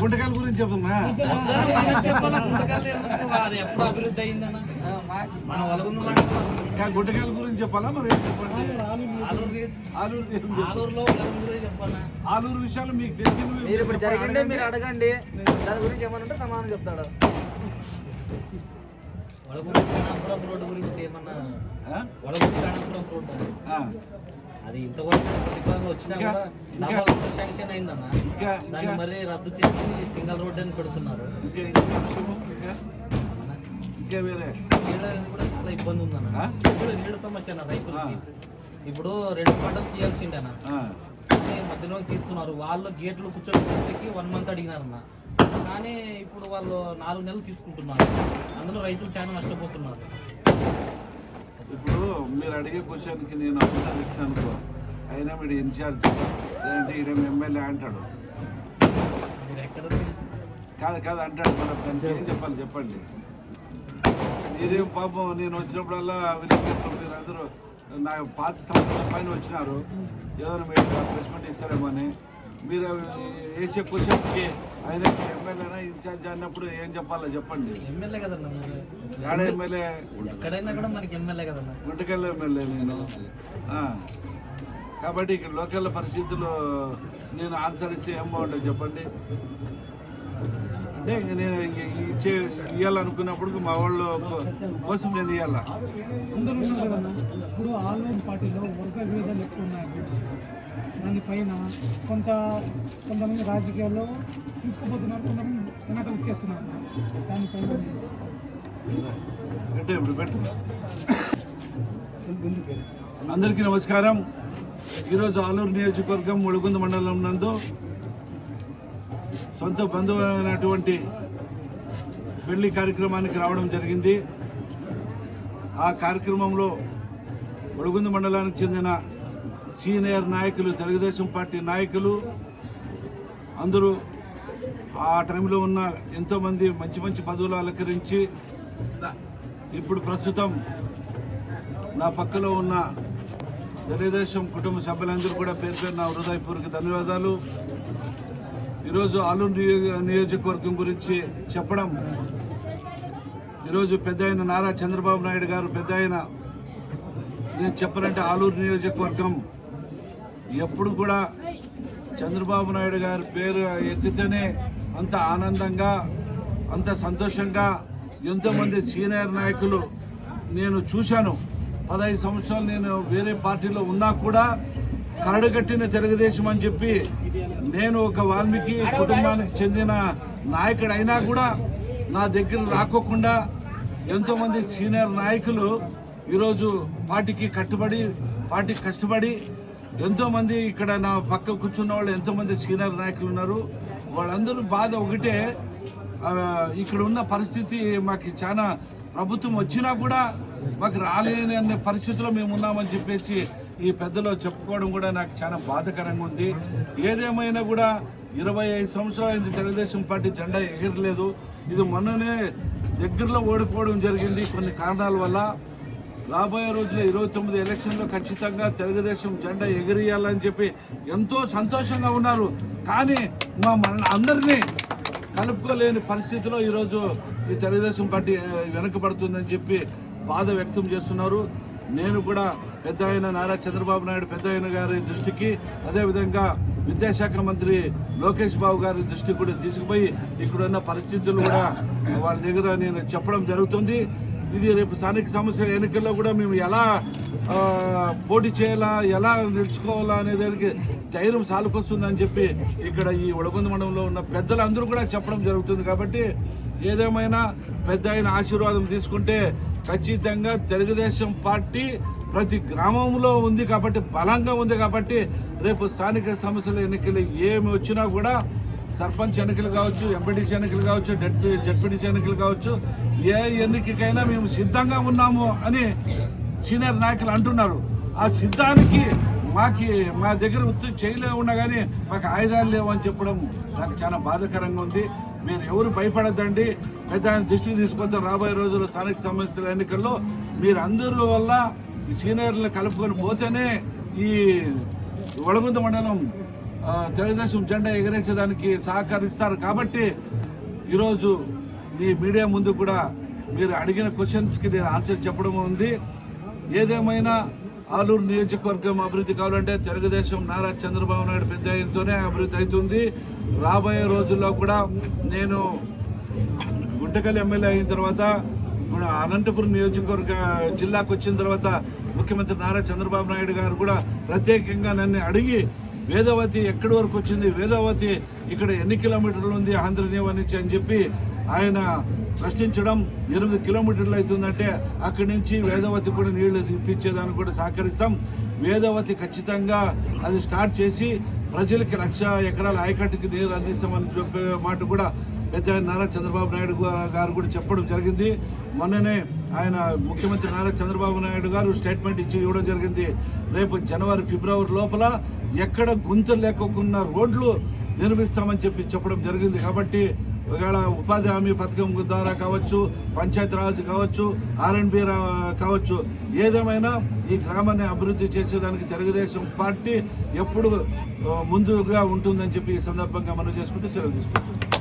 గుంటకాల గురించి చెప్పాలా గుంటకాలు గురించి చెప్పాలా? మరి ఆలూరు విషయాలు మీకు తెలిసినవి మీరు అడగండి. దాని గురించి ఏమన్నా సమాధానం చెప్తాడు. అది ఇంతవరకు వచ్చినా కూడా శాంక్షన్ అయిందన్న. దాన్ని మరి రద్దు చేసి సింగల్ రోడ్ అని పెడుతున్నారు. ఇంకా వేరే? కూడా చాలా ఇబ్బంది ఉందన్న. నీళ్ళ సమస్య అన్న రైతులకి. ఇప్పుడు రెండు పంటలు తీయాల్సిండేనా ఆ. కానీ మధ్యలో తీస్తున్నారు. వాళ్ళు గేట్లు కూర్చోబెట్టి వన్ మంత్ అడిగినారన్న. కానీ ఇప్పుడు వాళ్ళు నాలుగు నెలలు తీసుకుంటున్నారు. అందులో రైతులు చాలా నష్టపోతున్నారు. ఇప్పుడు మీరు అడిగే క్వశ్చన్కి నేను ఆన్సర్ ఇస్తాను అయినా మీరు ఇన్ఛార్జ్ లేదంటే ఈడ ఎమ్మెల్యే అంటాడు. కాదు కాదు అంటాడు మన ఏం చెప్పాలి? చెప్పండి. మీరేం పాపం? నేను వచ్చినప్పుడల్లా మీరు అందరూ నా పాత సంవత్సరం పైన వచ్చినారు. ఏదైనా మీరు ప్లేస్మెంట్ ఇస్తారేమో అని మీరు వేసే క్వశ్చన్కి ఆయన ఎమ్మెల్యేనా ఇన్ఛార్జ్ అన్నప్పుడు ఏం చెప్పాలో చెప్పండి. ఎమ్మెల్యే కదన్న మీరు? ఏడ ఎమ్మెల్యే? ఎక్కడైనా కూడా మనకి ఎమ్మెల్యే కదన్న. గుంటకల్ ఎమ్మెల్యే నేను. కాబట్టి ఇక్కడ లోకల్ పరిస్థితులు నేను ఆన్సర్ ఇస్తే ఏం బాగుంటుంది చెప్పండి. అంటే ఇంక నేను ఇచ్చే ఇవ్వాలనుకున్నప్పుడు మా వాళ్ళు కోసం నేను ఇవ్వాలా ఇప్పుడు ఆల్రౌండ్ పార్టీలో వర్గ విభేదాలు ఎక్కువ ఉన్నాయి దానిపైన కొంత కొంతమంది రాజకీయాల్లో తీసుకుపోతున్నారు కొంతమంది వెనక ఇచ్చేస్తున్నారు దానిపైన అంటే ఇప్పుడు పెట్టు. అందరికీ నమస్కారం. ఈరోజు ఆలూరు నియోజకవర్గం ముಳುగుంద మండలం నందు సొంత బంధువులైనటువంటి పెళ్ళి కార్యక్రమానికి రావడం జరిగింది. ఆ కార్యక్రమంలో ముಳುగుంద మండలానికి చెందిన సీనియర్ నాయకులు తెలుగుదేశం పార్టీ నాయకులు అందరూ ఆ టైంలో ఉన్న ఎంతోమంది మంచి మంచి పదవులు అలంకరించి ఇప్పుడు ప్రస్తుతం నా పక్కలో ఉన్న తెలుగుదేశం కుటుంబ సభ్యులందరూ కూడా పేరు పేరు నా హృదయపూర్వక ధన్యవాదాలు. ఈరోజు ఆలూరు నియోజకవర్గం గురించి చెప్పడం ఈరోజు పెద్ద ఆయన నారా చంద్రబాబు నాయుడు గారు పెద్ద ఆయన. నేను చెప్పనంటే ఆలూరు నియోజకవర్గం ఎప్పుడు కూడా చంద్రబాబు నాయుడు గారి పేరు ఎత్తితేనే అంత ఆనందంగా అంత సంతోషంగా ఎంతోమంది సీనియర్ నాయకులు నేను చూశాను. పదహైదు సంవత్సరాలు నేను వేరే పార్టీలో ఉన్నా కూడా కరడుగట్టిన తెలుగుదేశం అని చెప్పి నేను ఒక వాల్మీకి కుటుంబానికి చెందిన నాయకుడు అయినా కూడా నా దగ్గర రాకోకుండా ఎంతోమంది సీనియర్ నాయకులు ఈరోజు పార్టీకి కట్టుబడి పార్టీకి కష్టపడి ఎంతోమంది ఇక్కడ నా పక్క కూర్చున్న వాళ్ళు ఎంతోమంది సీనియర్ నాయకులు ఉన్నారు. వాళ్ళందరూ బాధ ఒకటే ఇక్కడ ఉన్న పరిస్థితి మాకు చాలా ప్రభుత్వం వచ్చినా కూడా మాకు రాలేని అనే పరిస్థితిలో మేము ఉన్నామని చెప్పేసి ఈ పెద్దలో చెప్పుకోవడం కూడా నాకు చాలా బాధకరంగా ఉంది. ఏదేమైనా కూడా ఇరవై ఐదు సంవత్సరాలు అయింది తెలుగుదేశం పార్టీ జెండా ఎగరలేదు. ఇది మొన్ననే దగ్గరలో ఓడిపోవడం జరిగింది కొన్ని కారణాల వల్ల. రాబోయే రోజుల్లో ఇరవై తొమ్మిది ఎలక్షన్లో ఖచ్చితంగా తెలుగుదేశం జెండా ఎగిరియాలని చెప్పి ఎంతో సంతోషంగా ఉన్నారు. కానీ మా మన అందరినీ కలుపుకోలేని పరిస్థితిలో ఈరోజు ఈ తెలుగుదేశం పార్టీ వెనుకబడుతుందని చెప్పి బాధ వ్యక్తం చేస్తున్నారు. నేను కూడా పెద్ద ఆయన నారా చంద్రబాబు నాయుడు పెద్ద ఆయన గారి దృష్టికి అదేవిధంగా విద్యాశాఖ మంత్రి లోకేష్ బాబు గారి దృష్టికి కూడా తీసుకుపోయి ఇక్కడున్న పరిస్థితులు కూడా వాళ్ళ దగ్గర నేను చెప్పడం జరుగుతుంది. ఇది రేపు స్థానిక సమస్య ఎన్నికల్లో కూడా మేము ఎలా పోటీ చేయాలా ఎలా నిలుచుకోవాలా అనే దానికి ధైర్యం సాలుకొస్తుందని చెప్పి ఇక్కడ ఈ ఉడగొంద మండలంలో ఉన్న పెద్దలందరూ కూడా చెప్పడం జరుగుతుంది కాబట్టి ఏదేమైనా పెద్ద ఆయన ఆశీర్వాదం తీసుకుంటే ఖచ్చితంగా తెలుగుదేశం పార్టీ ప్రతి గ్రామంలో ఉంది కాబట్టి బలంగా ఉంది కాబట్టి రేపు స్థానిక సమస్యల ఎన్నికలు ఏమి వచ్చినా కూడా సర్పంచ్ ఎన్నికలు కావచ్చు ఎంపీటీసీ ఎన్నికలు కావచ్చు డెప్యూటీ జడ్పీటీసీ ఎన్నికలు కావచ్చు ఏ ఎన్నికకైనా మేము సిద్ధంగా ఉన్నాము అని సీనియర్ నాయకులు అంటున్నారు. ఆ సిద్ధానికి మాకి మా దగ్గర ఉత్తు చేయలే ఉన్నా కానీ మాకు ఆయుధాలు లేవు అని చెప్పడం నాకు చాలా బాధాకరంగా ఉంది. మీరు ఎవరు భయపడద్దండి. పెద్ద ఆయన దృష్టికి రాబోయే రోజుల్లో స్థానిక సమస్యల ఎన్నికల్లో మీరు అందరూ వల్ల ఈ సీనియర్లను కలుపుకొని పోతేనే ఈ వడగుంద మండలం తెలుగుదేశం జెండా ఎగరేసేదానికి సహకరిస్తారు. కాబట్టి ఈరోజు మీ మీడియా ముందు కూడా మీరు అడిగిన క్వశ్చన్స్కి నేను ఆన్సర్ చెప్పడం ఉంది. ఏదేమైనా ఆలూరు నియోజకవర్గం అభివృద్ధి కావాలంటే తెలుగుదేశం నారా చంద్రబాబు నాయుడు పెద్ద ఆయనతోనే అభివృద్ధి అవుతుంది. రాబోయే రోజుల్లో కూడా నేను గుంటకల్ ఎమ్మెల్యే అయిన తర్వాత మన అనంతపురం నియోజకవర్గ జిల్లాకు వచ్చిన తర్వాత ముఖ్యమంత్రి నారా చంద్రబాబు నాయుడు గారు కూడా ప్రత్యేకంగా నన్ను అడిగి వేదవతి ఎక్కడి వరకు వచ్చింది? వేదవతి ఇక్కడ ఎన్ని కిలోమీటర్లు ఉంది? ఆంధ్రనీవ అని చెప్పి ఆయన ప్రశ్నించడం ఎనిమిది కిలోమీటర్లు అవుతుందంటే అక్కడి నుంచి వేదవతి కూడా నీళ్ళు ఇప్పించేదానికి కూడా సహకరిస్తాం. వేదవతి ఖచ్చితంగా అది స్టార్ట్ చేసి ప్రజలకి లక్ష ఎకరాల ఆయకట్టుకి నీరు అందిస్తామని చెప్పే మాట కూడా పెద్ద నారా చంద్రబాబు నాయుడు గారు కూడా చెప్పడం జరిగింది. మొన్ననే ఆయన ముఖ్యమంత్రి నారా చంద్రబాబు నాయుడు గారు స్టేట్మెంట్ ఇచ్చి ఇవ్వడం జరిగింది. రేపు జనవరి ఫిబ్రవరి లోపల ఎక్కడ గుంతలు లేకోకుండా రోడ్లు నిర్మిస్తామని చెప్పి చెప్పడం జరిగింది. కాబట్టి ఒకవేళ ఉపాధి హామీ పథకం ద్వారా కావచ్చు పంచాయతీరాజ్ కావచ్చు ఆర్ఎండ్బి కావచ్చు ఏదేమైనా ఈ గ్రామాన్ని అభివృద్ధి చేసేదానికి తెలుగుదేశం పార్టీ ఎప్పుడు ముందుగా ఉంటుందని చెప్పి ఈ సందర్భంగా మనం చేసుకుంటూ సెలవు తీసుకుంటున్నాం.